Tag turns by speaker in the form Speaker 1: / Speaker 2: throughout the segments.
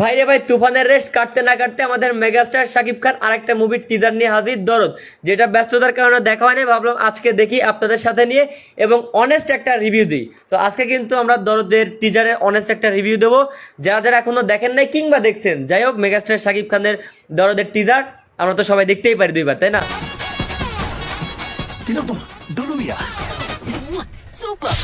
Speaker 1: ভাই রে ভাই তুফানের রেস্ট কাটতে না কাটতে আমাদের মেগাস্টার শাকিব খান আরেকটা মুভির টিজার নিয়ে হাজির দরদ যেটা ব্যস্ততার কারণে দেখা হয়নি ভাবলাম আজকে দেখি আপনাদের সাথে নিয়ে এবং অনেস্ট একটা রিভিউ দিই। তো আজকে কিন্তু আমরা দরদের টিজারের অনেস্ট একটা রিভিউ দেবো। যারা যারা এখনও দেখেন নাই কিংবা দেখছেন যাই হোক মেগাস্টার শাকিব খানের দরদের টিজার আমরা তো সবাই দেখতেই পারি দুইবার তাই না.
Speaker 2: Super.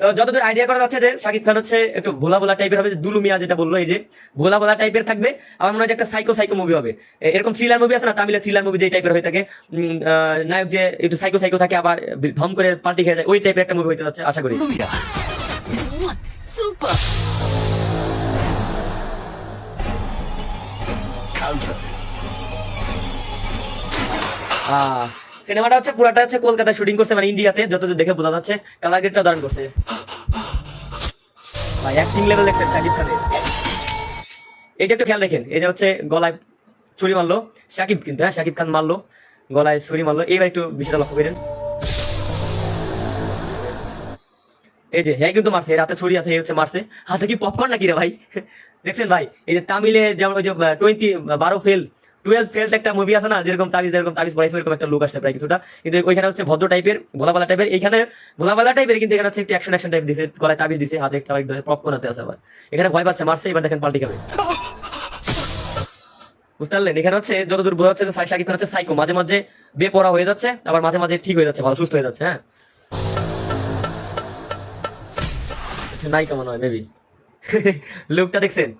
Speaker 1: তো যতদূর আইডিয়া করা যাচ্ছে যে শাকিব খান হচ্ছে একটু ভোলা ভোলা টাইপের হবে যে দুলু মিয়া যেটা বলল এই যে ভোলা ভোলা টাইপের থাকবে আমার মনে হয় একটা সাইকো সাইকো মুভি হবে এরকম থ্রিলার মুভি আছে না তামিলের থ্রিলার মুভি যে টাইপের হয়ে থাকে নায়ক যে একটু সাইকো সাইকো থাকে আবার ধম করে পাল্টি খেয়ে যায় ওই টাইপের একটা মুভি হইতে যাচ্ছে আশা করি.
Speaker 2: Super.
Speaker 1: আহ, সিনেমাটা হচ্ছে, পুরাটা হচ্ছে কলকাতায় শুটিং করছে মানে ইন্ডিয়াতে, যতদূর দেখে বোঝা যাচ্ছে কালার গ্রেডটা দারুণ করছে। ভাই অ্যাক্টিং লেভেল দেখছেন শাকিব খানের। এটা একটু খেয়াল দেখেন যে হচ্ছে গলায় ছুরি মারলো শাকিব কিন্তু হ্যাঁ শাকিব খান মারলো, গলায় ছুরি মারলো এবার একটু বিষয়টা লক্ষ্য করেন। এই যে হ্যাঁ কিন্তু মারছে রাতে ছুরি আছে, এই হচ্ছে মারছে। হাতে কি পপকর্ন নাকি রে ভাই? দেখছেন ভাই, এই যে তামিলে যেমন ওই যে টোয়েন্টি বারো ফেল টুয়েলভ ফেল একটা মুভি আছে না, যেরকম তাবিজ যেরকম তাবিজ পড়াইছে, ওইরকম একটা লুক আসছে প্রায় কিছুটা। কিন্তু ওইখানে হচ্ছে ভদ্র টাইপের ভোলাবালা টাইপের এইখানে ভোলাবালা টাইপের কিন্তু এখানে হচ্ছে একটু অ্যাকশন অ্যাকশন টাইপ দিছে, গলায় তাবিজ দিছে, হাতে একটা পপকর্ন হাতে আছে আবার। এখানে ভয় পাচ্ছে, মারছে, এবার দেখেন পাল্টি খাবে। বুঝতে পারলেন? এখানে হচ্ছে বোঝা যাচ্ছে হচ্ছে সাইকো মাঝে মাঝে হয়ে যাচ্ছে, আবার মাঝে মাঝে ঠিক হয়ে যাচ্ছে, ভালো, সুস্থ হয়ে যাচ্ছে হ্যাঁ? আচ্ছা নাই কেমন হয় মেবি লুকটা দেখছেন?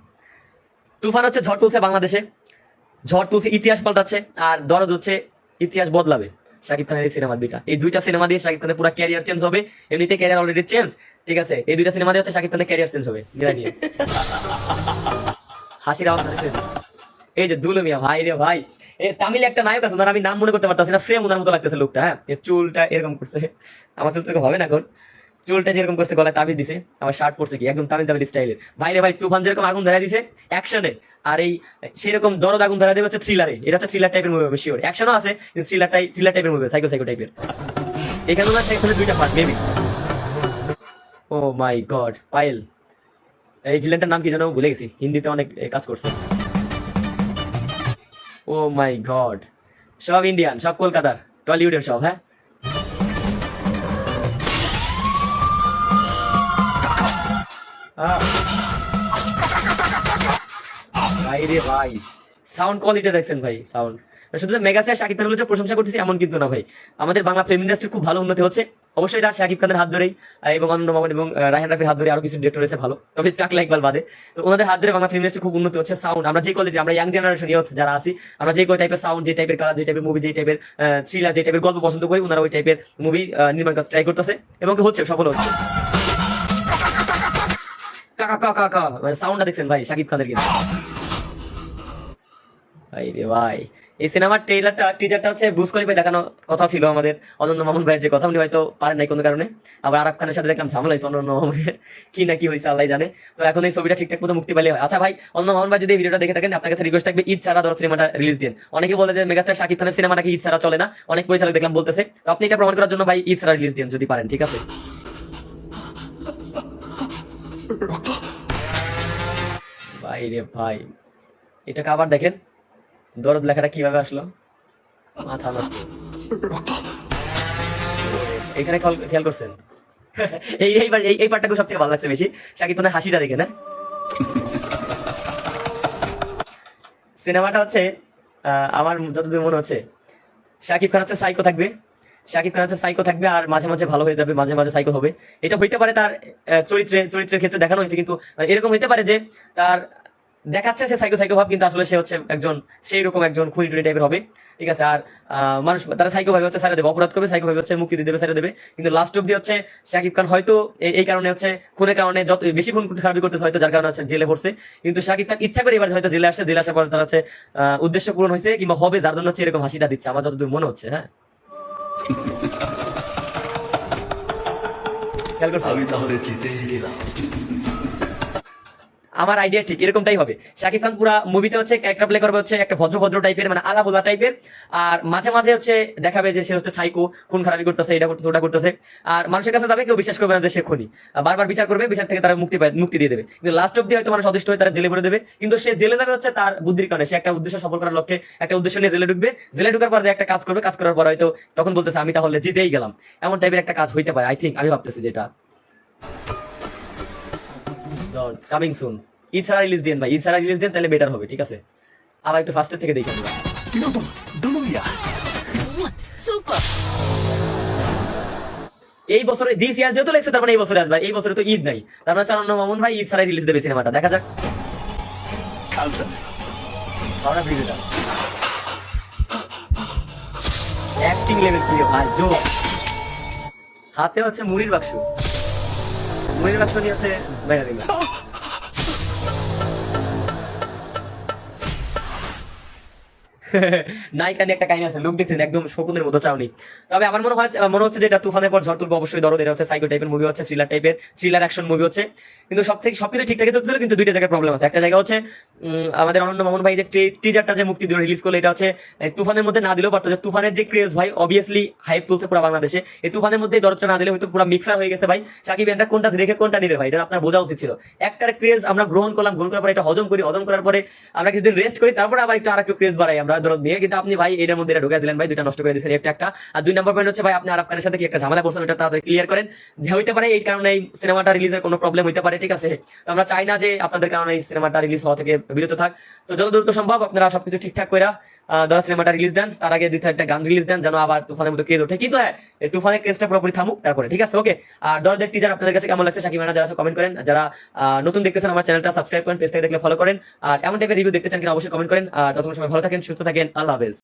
Speaker 1: তুফান হচ্ছে ঝড় তুলছে বাংলাদেশে। ঝড় তুলছে, ইতিহাস পাল্টাচ্ছে, আর দরদ হচ্ছে ইতিহাস বদলাবে। শাকিব খানের এই সিনেমা দুইটা। এই দুইটা সিনেমা দিয়ে শাকিব খানের পুরো ক্যারিয়ার চেঞ্জ হবে। এমনিতে ক্যারিয়ার অলরেডি চেঞ্জ ঠিক আছে? এই দুইটা সিনেমা দিয়ে হচ্ছে শাকিব খানের ক্যারিয়ার চেঞ্জ হবে। নিয়ে। হাসির আওয়াজ দেখছেন এই যে দুলু মিয়া ভাই রে ভাই। এ তামিলে একটা নায়ক আছে, ওনার আমি নাম মনে করতে পারতাছি না সেম ওনার মতো লাগতেছে লোকটা হ্যাঁ? চুলটা এরকম করছে। আমার চুল তো হবে না এখন। চুলটা যেরকম করছে, গলায় তাবিজ দিছে, আমার শার্ট পরছে কি, একদম তামিল তামিল স্টাইলের ভাইরে ভাই, তুফান যেরকম আগুন ধরা দিছে অ্যাকশনে আর এই, সেরকম দরদ আগুন ধরা দেবে হচ্ছে থ্রিলারে এটা হচ্ছে থ্রিলার টাইপের মুভি হবে শিওর অ্যাকশনও আছে, কিন্তু থ্রিলার টাইপ থ্রিলার টাইপের মুভি সাইকো সাইকো টাইপের এখানে না সেখানে দুইটা part maybe oh my god Payel. এই ভিলেনটার নাম কি যেন ভুলে গেছি, হিন্দিতে অনেক কাজ করছে। ও মাই গড সব ইন্ডিয়ান সব কলকাতার টলিউডের সব হ্যাঁ? ভাই রে ভাই। সাউন্ড কোয়ালিটি দেখছেন ভাই সাউন্ড শুধু মেগাস্টার শাকিব প্রশংসা করতেছি এমন কিন্তু না ভাই। আমাদের বাংলা ফিল্ম ইন্ডাস্ট্রি খুব ভালো উন্নতি হচ্ছে। অবশ্যই এটা শাকিব খানের হাত ধরেই এবং অনন্য মামুন এবং রাফির হাত ধরে আরও কিছু ডিরেক্টর রয়েছে ভালো। তবে টাকলা ইকবাল বাদে। তো ওনাদের হাত ধরে বাংলা ফিল্ম ইন্ডাস্ট্রি খুব উন্নতি হচ্ছে সাউন্ড আমরা যে কোয়ালিটি আমরা ইয়াং জেনারেশন যারা আছি, আমরা যে টাইপের সাউন্ড যে টাইপের কালার যে টাইপের মুভি যে টাইপের থ্রিলার যে টাইপের গল্প পছন্দ করি, ওনারা ওই টাইপের মুভি নির্মাণ ট্রাই করতেছে এবং হচ্ছে সফল হচ্ছে। কাকা কাকা। কাকা মানে সাউন্ডটা দেখছেন ভাই শাকিব খানের কিন্তু। ভাই রে ভাই। এই সিনেমার ট্রেলারটা টিজারটা হচ্ছে বুঝ করে দেখানো কথা ছিল আমাদের। অনন্ত মামুন ভাইয়ের যে কথা, উনি হয়তো পারেন নাই কোনো কারণে। আবার আরব খানের সাথে দেখলাম ঝামেলা হয়েছে অনন্ত মামুনের। কি না কি হয়েছে আল্লাহ জানে। তো এখন এই ছবিটা ঠিকঠাক মতো মুক্তি পেলে হয়। আচ্ছা ভাই অনন্ত মামুন ভাই যদি ভিডিওটা দেখে থাকেন, আপনার কাছে রিকোয়েস্ট থাকবে, ঈদ ছাড়া ধরো সিনেমাটা রিলিজ দিন। অনেকে বলে যে মেগাস্টার শাকিব খানের সিনেমা নাকি ঈদ ছাড়া চলে না। অনেক পরিচালক দেখলাম বলতেছে। তো আপনি এটা প্রমাণ করার জন্য ভাই ঈদ ছাড়া রিলিজ দিন, যদি পারেন, ঠিক আছে? ভাই রে ভাই। এটাকে আবার দেখেন? দরদ লেখাটা কীভাবে আসলো? মাথা নষ্ট। এখানে খেয়াল করছেন? এই এইবার এই এই পার্টটাকে সব থেকে ভালো লাগছে বেশি। শাকিব খানের হাসিটা দেখে না সিনেমাটা হচ্ছে আমার যতদূর মনে হচ্ছে, শাকিব খান হচ্ছে সাইকো থাকবে। শাকিব খান হচ্ছে সাইকো থাকবে আর মাঝে মাঝে ভালো হয়ে যাবে, মাঝে মাঝে সাইকো হবে। এটা হইতে পারে তার চরিত্রে, চরিত্রের ক্ষেত্রে দেখানো হয়েছে, কিন্তু এরকম হইতে পারে যে তার দেখাচ্ছে সে সাইকো সাইকো ভাব, কিন্তু আসলে সে হচ্ছে একজন সেই রকম একজন খুনি টুনি টাইপের হবে। ঠিক আছে, আর মানুষ, তারা সাইকো ভাবে হচ্ছে সাইডে দেবে, অপরাধ করবে সাইকো ভাবে হচ্ছে মুক্তি দেবে সাইডে দেবে। কিন্তু লাস্ট অব্দি হচ্ছে শাকিব খান হয়তো এই- কারণে হচ্ছে খুনের কারণে যত, বেশি খুন খারাপি করতেছে হয়তো, যার কারণে হচ্ছে জেলে পড়ছে। কিন্তু শাকিব খান ইচ্ছা করে এবার হয়তো জেলে আসছে, জেলে আসার পর তার হচ্ছে উদ্দেশ্য পূরণ হয়েছে, কিংবা হবে, যার জন্য হচ্ছে এরকম হাসিটা দিচ্ছে, আমার যতদূর মনে হচ্ছে হ্যাঁ?
Speaker 3: আমি তাহলে জিতে গেলাম
Speaker 1: আমার আইডিয়া ঠিক এরকমটাই হবে। শাকিব খান পুরা মুভিতে হচ্ছে ক্যারেক্টার প্লে করবে হচ্ছে একটা ভদ্র ভদ্র টাইপের মানে আলা বোলা টাইপের আর মাঝে মাঝে হচ্ছে দেখাবে যে সে হচ্ছে সাইকো খুন খারাপি করতেছে, এটা করতেছে, ওটা করতেছে। আর মানুষের কাছে যাবে, কেউ বিশ্বাস করবে না সে খুনি। বারবার বিচার করবে, বিচার থেকে তারা মুক্তি পায়, মুক্তি দিয়ে দেবে। কিন্তু লাস্ট অব্দি হয়তো মানুষ অদৃষ্ট হয়ে তারা জেলে ভরে দেবে। কিন্তু সে জেলে যাবে হচ্ছে তার বুদ্ধির কারণে। সে একটা উদ্দেশ্য সফল করার লক্ষ্যে একটা উদ্দেশ্য নিয়ে জেলে ঢুকবে। জেলে ঢুকার পর যে একটা কাজ করবে, কাজ করার পর হয়তো তখন বলতেছে, আমি তাহলে জিতেই গেলাম। এমন টাইপের একটা কাজ হইতে পারে আই থিঙ্ক আমি ভাবতেছি যেটা। গড কামিং সুন ঈদ ছাড়া রিলিজ দেন ভাই ঈদ ছাড়া রিলিজ দেন তাহলে বেটার হবে ঠিক আছে? আবার একটু ফার্স্টের থেকে দেখি আমরা এই বছরে দিস ইয়ার যেহেতু লেগেছে তার মানে এই বছরে আসবে এই বছরে তো ঈদ নাই। তার মানে চালানো মামুন ভাই ঈদ ছাড়া রিলিজ দেবে সিনেমাটা দেখা যাক। অ্যাক্টিং লেভেল ভাই জো হাতে হচ্ছে মুড়ির বাক্স। মুড়ির বাক্স নিয়ে হচ্ছে বাইরে দিলাম একটা কাহিনী আছে লোক দেখছেন, একদম শকুনের মতো, চাউনি। তবে আমার মনে হয় মনে হচ্ছে যে এটা তুফানের পর ঝড় তুলবে, অবশ্যই এটা হচ্ছে সাইকো টাইপের মুভি হচ্ছে থ্রিলার টাইপের থ্রিলার অ্যাকশন মুভি হচ্ছে। কিন্তু সব থেকে ঠিকঠাকই চলছিল, কিন্তু দুইটা জায়গায় প্রবলেম আছে। একটা জায়গা হচ্ছে আমাদের অনন্য ভাই যে টিজারটা যে মুক্তি দিল রিলিজ করল, এটা হচ্ছে তুফানের মধ্যে না দিলেও পারতো, যে তুফানের যে ক্রেজ ভাই অবভিয়াসলি হাইপ তুলছে পুরো বাংলাদেশে, এই তুফানের মধ্যে এই দরদটা না দিলে হয়তো পুরো মিক্সার হয়ে গেছে ভাই। সাকিব এটা কোনটা রেখে কোনটা নিবে ভাই, এটা আপনার বোঝা উচিত ছিল। একটার ক্রেজ আমরা গ্রহণ করলাম, গ্রহণ করার পরে এটা হজম করি, হজম করার পরে আমরা কিছুদিন রেস্ট করি, তারপরে আবার একটু আর একটু ক্রেজ বাড়াই আমরা। দরদ নিয়ে কিন্তু আপনি ভাই এটার মধ্যে ঢুকে দিলেন। ভাই, দুইটা নষ্ট করে দিয়েছেন একটা একটা। আর দুই নম্বর পয়েন্ট হচ্ছে ভাই, আপনি আরব সাথে কি একটা ঝামেলা করছেন ওটা তাড়াতাড়ি ক্লিয়ার করেন। যে হইতে পারে এই কারণে এই সিনেমাটা রিলিজের কোনো প্রবলেম হইতে পারে, ঠিক আছে? তো আমরা চাই না যে আপনাদের কারণে এই সিনেমাটা রিলিজ হওয়া থেকে বিরত থাক। তো যত দ্রুত সম্ভব, আপনারা সবকিছু ঠিকঠাক করে ধরা সিনেমাটা রিলিজ দেন। তার আগে দুই একটা গান রিলিজ দেন, যেন আবার তুফানের মতো ক্রেজ ওঠে। কিন্তু হ্যাঁ তুফানের ক্রেজটা পুরোপুরি থামুক, তারপরে, ঠিক আছে? ওকে, আর দরদের টিজার আপনাদের কাছে কেমন লাগছে? সাকিব যারা কমেন্ট করেন। যারা নতুন দেখতেছেন আমার চ্যানেলটা সাবস্ক্রাইব করেন পেজ থেকে দেখলে ফলো করেন। আর এমন টাইপের রিভিউ দেখতে চান কিনা, অবশ্যই কমেন্ট করেন। আর ততক্ষণ সময় ভালো থাকেন, সুস্থ থাকেন, আল্লাহ হাফেজ।